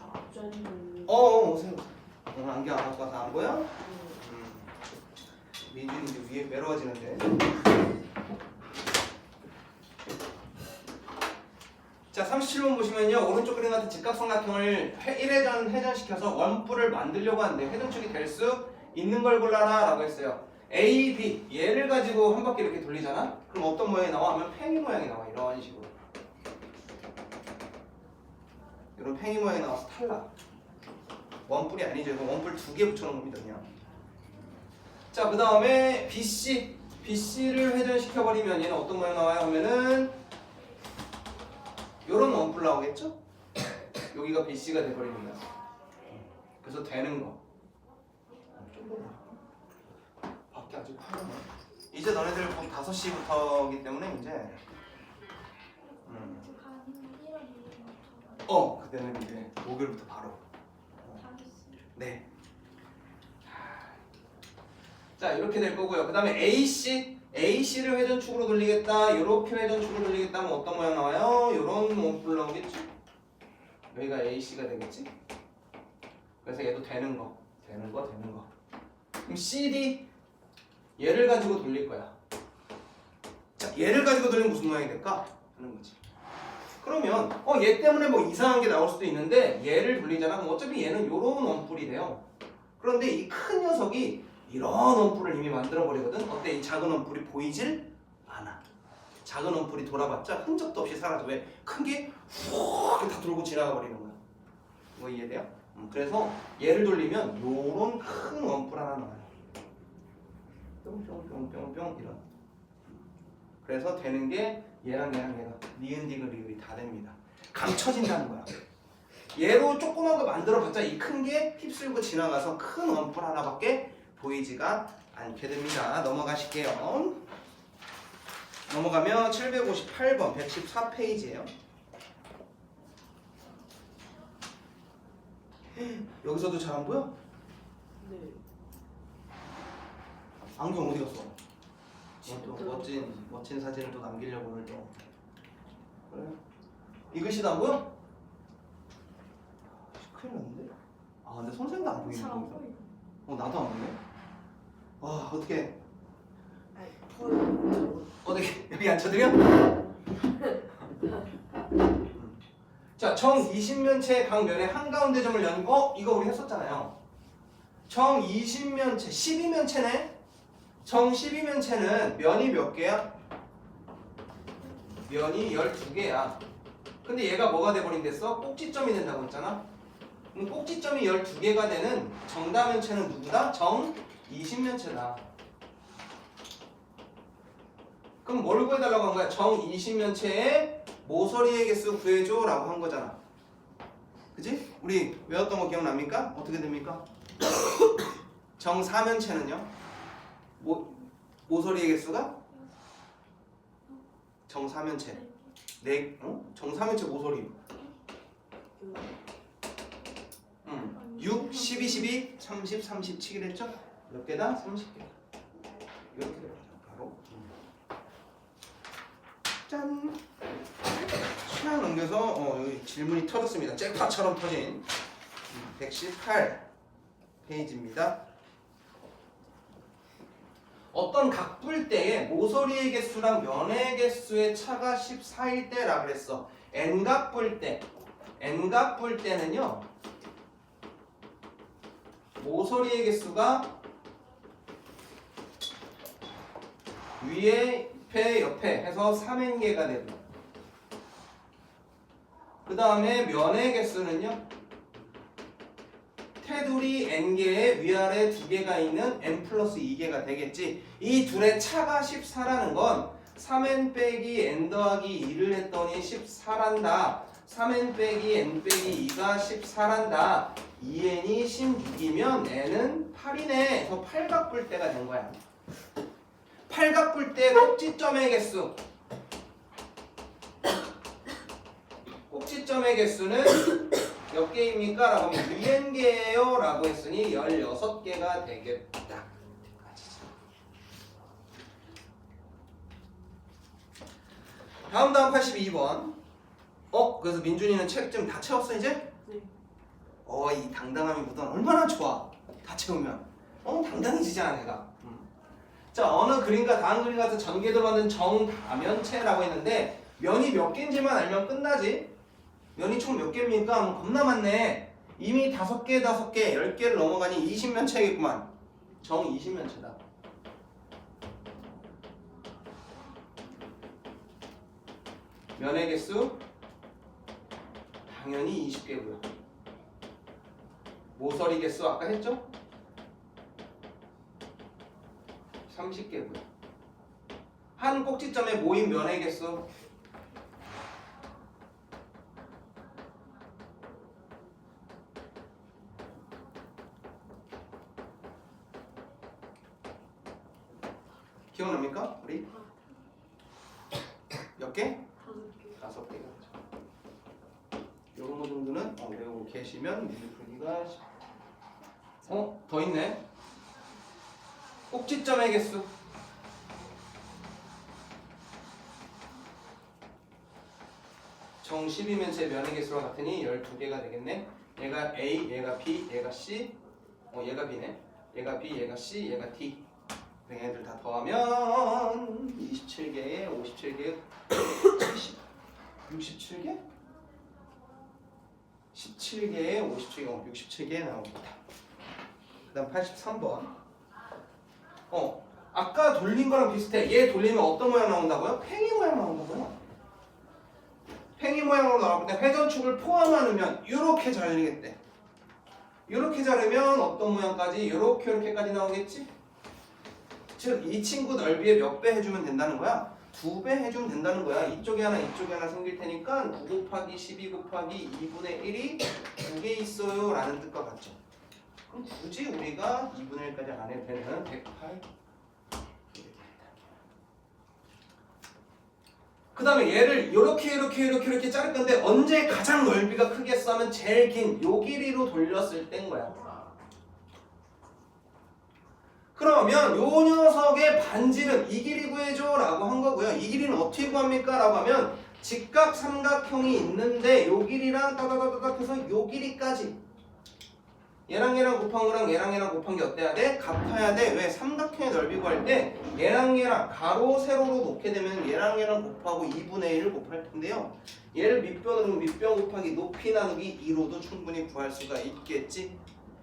앞전이 어, 어 오세요. 오늘 안경 안 갖고 와서 안 보여? 음. 민준이 이제 위에 외로워지는데. 자, 37번 보시면요. 오른쪽 그림 같은 직각삼각형을 1회전 회전시켜서 원뿔을 만들려고 하는데 회전축이 될 수 있는 걸 골라라 라고 했어요. A, B 얘를 가지고 한 바퀴 이렇게 돌리잖아? 그럼 어떤 모양이 나와? 하면 팽이 모양이 나와. 이런 식으로. 이런 팽이 모양이 나와서 탈락. 원뿔이 아니죠. 이거 원뿔 두 개 붙여놓은 겁니다. 그냥. 자, 그 다음에 BC. BC를 회전시켜버리면 얘는 어떤 모양 나와요? 하면은 요런 원뿔 나오겠죠? 여기가 BC가 돼버립니다. 그래서 되는 거. 밖에 아직 파란네. 이제 너네들 곧 5시부터기 때문에 이제 음. 어 그때는 이제 목요일부터 바로 네. 자 이렇게 될 거고요. 그 다음에 AC AC를 회전축으로 돌리겠다. 이렇게 회전축으로 돌리겠다 하면 어떤 모양 나와요? 이런 원뿔 나오겠지? 여기가 AC가 되겠지? 그래서 얘도 되는 거, 되는 거, 되는 거. 그럼 CD 얘를 가지고 돌릴 거야. 자 얘를 가지고 돌리면 무슨 모양이 될까? 하는 거지. 그러면 어 얘 때문에 뭐 이상한 게 나올 수도 있는데 얘를 돌리잖아. 그럼 어차피 얘는 요런 원뿔이 돼요. 그런데 이 큰 녀석이 이런 원뿔을 이미 만들어 버리거든. 어때? 이 작은 원뿔이 보이질 않아. 작은 원뿔이 돌아봤자 흔적도 없이 사라져. 왜? 큰 게 훅 다 돌고 지나가 버리는 거야. 뭐 이해돼요? 음, 그래서 얘를 돌리면 요런 큰 원뿔 하나 나와요. 뿅뿅뿅뿅뿅 이런. 그래서 되는 게 얘랑 얘랑 얘가 니은 디귿 리을이 다 됩니다. 감춰진다는 거야. 얘로 조그만 거 만들어봤자 이 큰 게 휩쓸고 지나가서 큰 원뿔 하나밖에 보이지가 않게 됩니다. 넘어가실게요. 넘어가면 758번 114페이지예요. 여기서도 잘 안 보여? 네. 안경 어디 갔어? 또 멋진 멋진 사진을 또 남기려고 오늘 또 그래 이 글씨도 안 보여? 큰일 났는데? 아 근데 선생도 안 사람 거기서. 보이고. 어 나도 안 보네 와 어떻게. 어떻게 여기 앉혀드려? 자, 정 20면체 각 면의 한가운데 점을 연 거, 이거 우리 했었잖아요. 정 20면체, 12면체네? 정 12면체는 면이 몇 개야? 면이 12개야. 근데 얘가 뭐가 돼버린댔어? 꼭지점이 된다고 했잖아? 그럼 꼭지점이 12개가 되는 정다면체는 누구다? 정 20면체다. 그럼 뭘 구해달라고 한 거야? 정 20면체의 모서리의 개수 구해줘 라고 한 거잖아 그지? 우리 외웠던 거 기억납니까? 어떻게 됩니까? 정 4면체는요? 모, 모서리의 개수가? 정 4면체 네, 어? 정 4면체 모서리 음, 6, 12, 12, 30, 37 했죠? 몇 개다? 30개 이렇게 되죠 바로 짠 시간 넘겨서 어, 여기 질문이 터졌습니다 잭팟처럼 터진 118 페이지입니다 어떤 각불 때에 모서리의 개수랑 면의 개수의 차가 14일 때라 그랬어. n각불 때. n각불 때는요 모서리의 개수가 위에 옆에 옆에 해서 3n개가 되고. 그 다음에 면의 개수는요 테두리 n개에 위아래 두 개가 있는 n 플러스 2개가 되겠지. 이 둘의 차가 14라는 건 3n 빼기 n 더하기 2를 했더니 14란다. 3n 빼기 n 빼기 2가 14란다. 2n이 16이면 n은 8이네. 해서 8각불 때가 된 거야. 팔각불 때 꼭지점의 개수. 꼭지점의 개수는 몇 개입니까? 라고 하면 2n개예요 라고 했으니 16개가 되겠다 다음 다음 82번 어? 그래서 민준이는 책 좀 다 채웠어 이제? 네. 어이 당당함이 묻어 얼마나 좋아 다 채우면 어 당당해지잖아 내가 음. 자 어느 그림과 다음 그림 같은 전개도로 만든 정다면체라고 했는데 면이 몇 개인지만 알면 끝나지 면이 총 몇 개입니까? 뭐 겁나 많네 이미 다섯 개 다섯 개 열 개를 넘어가니 20면체겠구만 정 20면체다 면의 개수 당연히 20개고요. 모서리 개수 아까 했죠? 30개고요. 한 꼭지점에 모인 면의 개수 기억납니까? 우리 몇 개? 다섯 개. 요런 거 정도는 어, 외우고 계시면 쉽- 어? 더 있네 꼭지점의 개수 정 12면 제 면의 개수와 같으니 12개가 되겠네 얘가 A, 얘가 B, 얘가 C 어 얘가 B네 얘가 B, 얘가 C, 얘가 D 얘네들 다 더하면 27개에 57개에 70 67개? 17개에 57개, 67개 나옵니다. 그 다음 83번. 어, 아까 돌린 거랑 비슷해. 얘 돌리면 어떤 모양 나온다고요? 팽이 모양 나온다고요. 팽이 모양으로 때 회전축을 포함하는 면 이렇게 잘리겠대. 이렇게 자르면 어떤 모양까지? 이렇게 이렇게까지 나오겠지? 즉 이 친구 넓이에 몇배 해주면 된다는 거야? 두 배 해주면 된다는 거야. 이쪽에 하나, 이쪽에 하나 생길 테니까 9 곱하기 12 곱하기 2분의 1이 두 개 있어요. 라는 뜻과 같죠. 그럼 굳이 우리가 2분의 1까지 안 해도 되는 108 그 다음에 얘를 이렇게 이렇게 이렇게 이렇게 자를 건데 언제 가장 넓이가 크겠어 하면 제일 긴 요 길이로 돌렸을 땐 거야. 그러면 요 녀석의 반지름 이 길이 구해줘 라고 한 거고요. 이 길이는 어떻게 구합니까? 라고 하면 직각 삼각형이 있는데 요 길이랑 따다다다닥 해서 요 길이까지 얘랑 얘랑 곱한 거랑 얘랑 얘랑 곱한 게 어때야 돼? 같아야 돼. 왜? 삼각형의 넓이 구할 때 얘랑 얘랑 가로 세로로 놓게 되면 얘랑 얘랑 곱하고 2분의 1을 곱할 텐데요. 얘를 밑변으로 밑변 곱하기 높이 나누기 2로도 충분히 구할 수가 있겠지.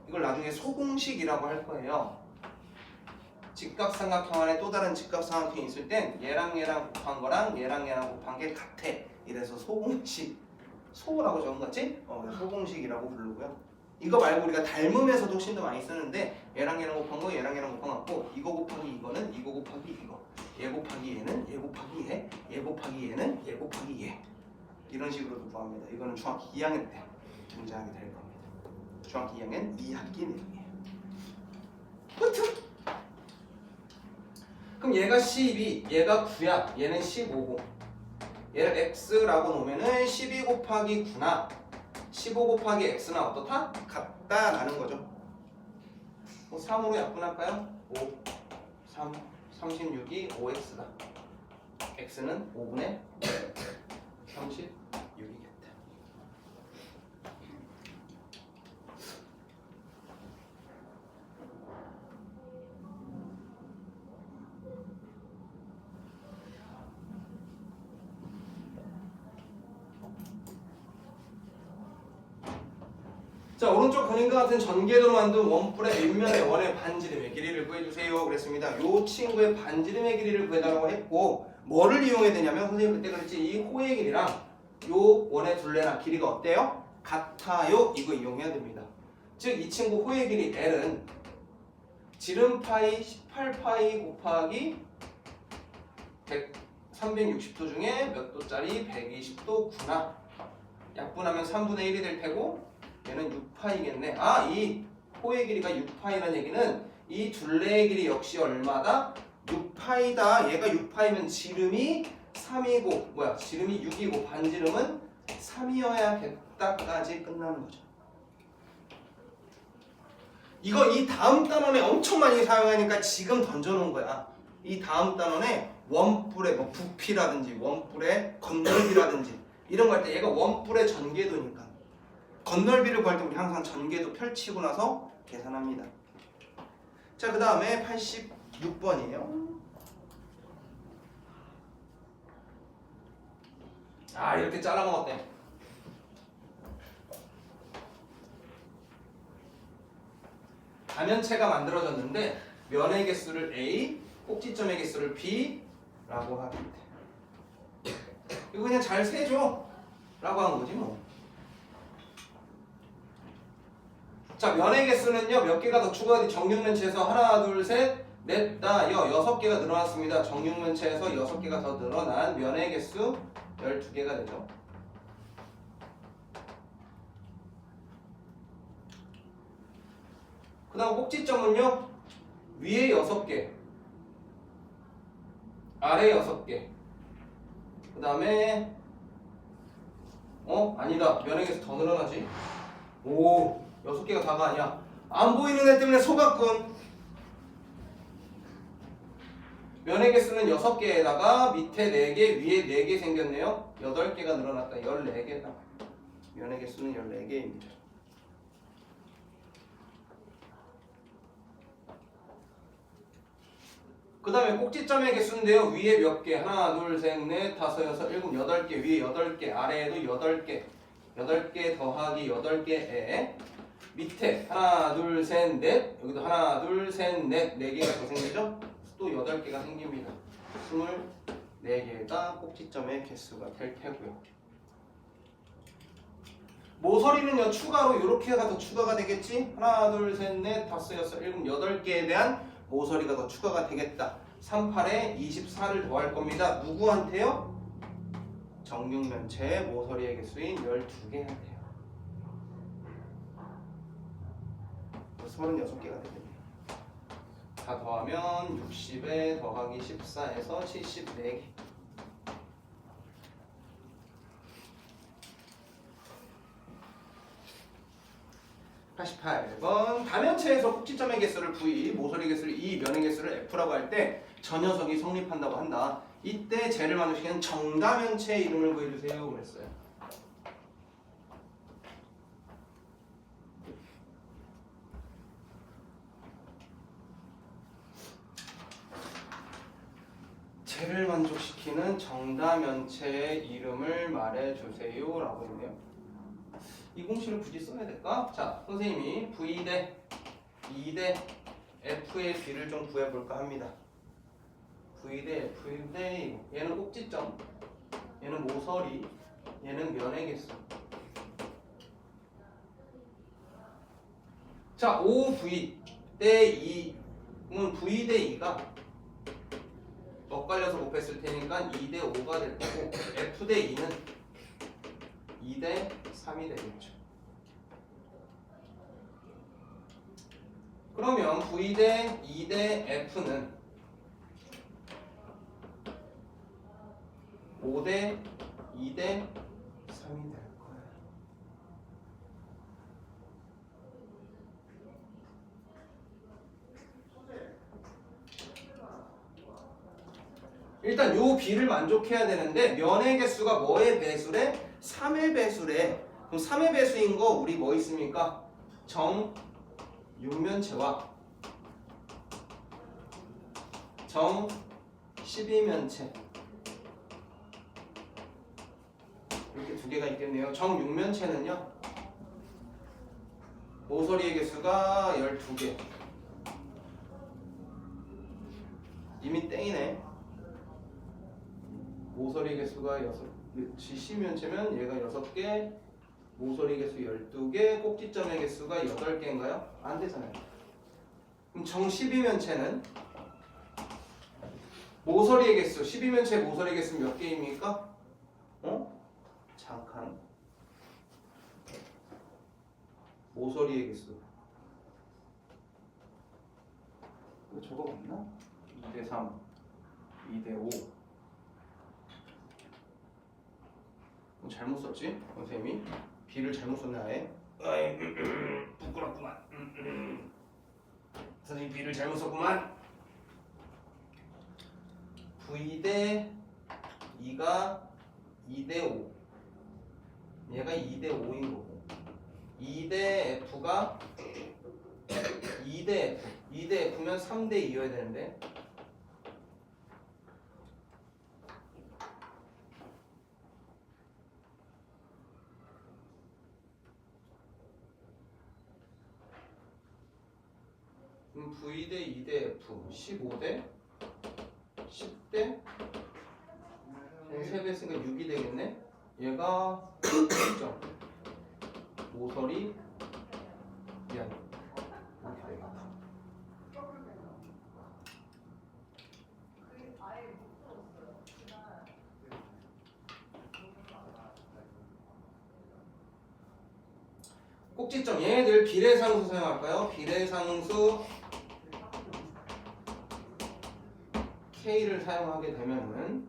이걸 나중에 소공식이라고 할 거예요. 직각삼각형 안에 또 다른 직각삼각형이 있을 땐 얘랑 얘랑 곱한 거랑 얘랑 얘랑 곱한 게 같아. 이래서 소공식 소라고 적은 거지? 어, 그래서 소공식이라고 부르고요. 이거 말고 우리가 닮음에서도 훨씬 더 많이 쓰는데 얘랑 얘랑 곱한 거 얘랑 얘랑 곱한 거 같고 이거 곱하기 이거는 이거 곱하기 이거 얘 곱하기 얘는 얘 곱하기 얘, 얘 곱하기 얘는 얘 곱하기 얘 이런 식으로도 구합니다. 이거는 중학교 2학년 때 등장하게 될 겁니다. 중학교 2학년 2학기 내용이에요. 끝! 그럼 얘가 12, 얘가 9야. 얘는 15고. 얘를 x라고 놓으면은 12 곱하기 9나 15 곱하기 x나 어떻다? 같다 라는 거죠. 뭐 3으로 약분할까요? 5, 3, 36이 5x다. x는 5분의 36이겠다. 자 오른쪽 그림과 같은 전개도로 만든 원뿔의 윗면의 원의 반지름의 길이를 구해주세요. 그랬습니다. 요 친구의 반지름의 길이를 구해달라고 했고 뭐를 이용해야 되냐면 선생님 그때 그랬지 이 호의 길이랑 요 원의 둘레랑 길이가 어때요? 같아요. 이거 이용해야 됩니다. 즉 이 친구 호의 길이 L은 지름 파이 18파이 곱하기 100, 360도 중에 몇 도짜리? 120도 구나. 약분하면 3분의 1이 될 테고 얘는 6파이겠네. 아, 이 호의 길이가 6파이라는 얘기는 이 둘레의 길이 역시 얼마다? 6파이다. 얘가 6파이면 지름이 3이고 뭐야? 지름이 6이고 반지름은 3이어야겠다까지 끝나는 거죠. 이거 이 다음 단원에 엄청 많이 사용하니까 지금 던져놓은 거야. 이 다음 단원에 원뿔의 뭐 부피라든지 원뿔의 건널비라든지 이런 거 할 때 얘가 원뿔의 전개도니까 건널비를 구할 때 우리 항상 전개도 펼치고 나서 계산합니다. 자, 그 다음에 86번이에요. 아, 이렇게 잘라 먹었대. 다면체가 만들어졌는데 면의 개수를 A, 꼭지점의 개수를 B라고 돼. 이거 그냥 잘 세줘. 라고 한 거지 뭐. 자, 면의 개수는요, 몇 개가 더 추가돼? 정육면체에서 하나, 둘, 셋, 넷, 다, 여, 여섯 개가 늘어났습니다. 정육면체에서 여섯 개가 더 늘어난 면의 개수 12개가 되죠. 그 다음 꼭지점은요, 위에 여섯 개, 아래 여섯 개, 그 다음에, 어? 아니다. 면의 개수 더 늘어나지? 오, 여섯 개가 다가 아니야. 안 보이는 애 때문에 속았군. 면의 개수는 여섯 개에다가 밑에 네 개, 위에 네개 생겼네요. 여덟 개가 늘어났다. 열네 개다. 면의 개수는 열네 개입니다. 그 다음에 꼭지점의 개수인데요. 위에 몇 개? 하나, 둘, 셋, 넷, 다섯, 여섯, 일곱, 여덟 개. 위에 여덟 개. 아래에도 여덟 개. 여덟 개 더하기 여덟 개에 밑에 하나, 둘, 셋, 넷. 여기도 하나, 둘, 셋, 넷. 네 개가 더 생기죠? 또 여덟 개가 생깁니다. 스물 네 개가 꼭지점의 개수가 될 테고요. 모서리는요 추가로 이렇게 가 더 추가가 되겠지? 하나, 둘, 셋, 넷, 다섯, 여섯, 일곱, 여덟 개에 대한 모서리가 더 추가가 되겠다. 38에 24를 더할 겁니다. 누구한테요? 정육면체의 모서리의 개수인 12개한테 36개가 되겠네요. 다 더하면 60에 더하기 14에서 74개. (88번) 다면체에서 꼭지점의 개수를 v, 모서리 개수를 e, 면의 개수를 f라고 할 때 저 녀석이 성립한다고 한다. 이때 쟤를 만족시키는 정다면체의 이름을 구해주세요. 그랬어요. 쟤를 만족시키는 정다면체의 이름을 말해주세요. 라고 했네요. 이 공식을 굳이 써야 될까? 자, 선생님이 V 대 2대 F의 비를 좀 구해볼까 합니다. V 대 F 대. 얘는 꼭지점, 얘는 모서리, 얘는 면의 개수. 자, 5V 대 2은 V 대 2가 엇갈려서 곱했을 테니까 2 대 5가 될 거고 F 대 2는 2 대 3이 되겠죠. 그러면 V 대 2 대 F는 5 대 2 대 3이 될 거예요. 일단 요 비를 만족해야 되는데 면의 개수가 뭐의 배수래? 3의 배수래. 그럼 3의 배수인 거 우리 뭐 있습니까? 정 육면체와 정 12면체 이렇게 두 개가 있겠네요. 정 육면체는요. 모서리의 개수가 12개. 이미 땡이네. 모서리 개수가 6, 지시면체면 얘가 6개, 모서리 개수 12개, 꼭지점의 개수가 8개인가요? 안 되잖아요. 그럼 정 12면체는 모서리의 개수, 12면체 모서리 개수 몇 개입니까? 어? 잠깐. 모서리의 개수. 이거 저거 맞나? 2대 3, 2대 5. 뭐 잘못 썼지? 선생님이? B를 잘못 썼네 아예? 아이, 부끄럽구만. 선생님 B를 잘못 썼구만. V 대 2가 2 대 5 얘가 2 대 5인 거고. 2 대 F가 2 대 F. 2 대 F면 3 대 2여야 되는데 그럼 V 대 2대 F 15대? 10대? 3배 했으니까 6이 되겠네? 얘가 6점. 모서리? 미안. 이렇게 되겠다 꼭지점. 얘네들 비례상수 사용할까요? 비례상수 K를 사용하게 되면은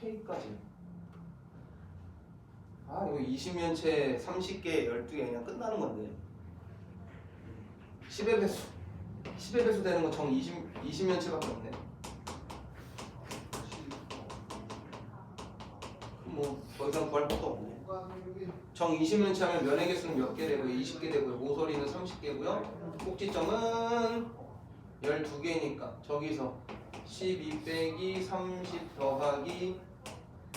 K까지. 아 이거 20면체 30개 12개 그냥 끝나는 건데. 10의 배수. 10의 배수 되는 거 정 20, 20면체밖에 없네. 뭐더 이상 구할 것도 없네. 정 20면체 하면 면의 개수는 몇 개 되고요? 20개 되고요. 모서리는 30개고요. 꼭지점은 12개니까 저기서 12 빼기 30 더하기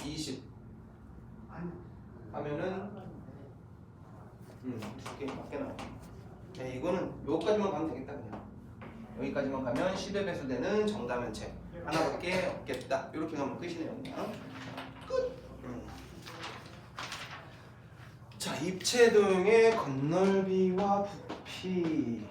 20 하면은 음, 두개 밖에 나와. 네, 이거는 여기까지만 가면 되겠다 그냥. 여기까지만 가면 10의 배수 되는 정다면체 하나밖에 없겠다. 이렇게 가면 끝이네요. 그냥. 끝. 음. 자, 입체 도형의 건널비와 부피.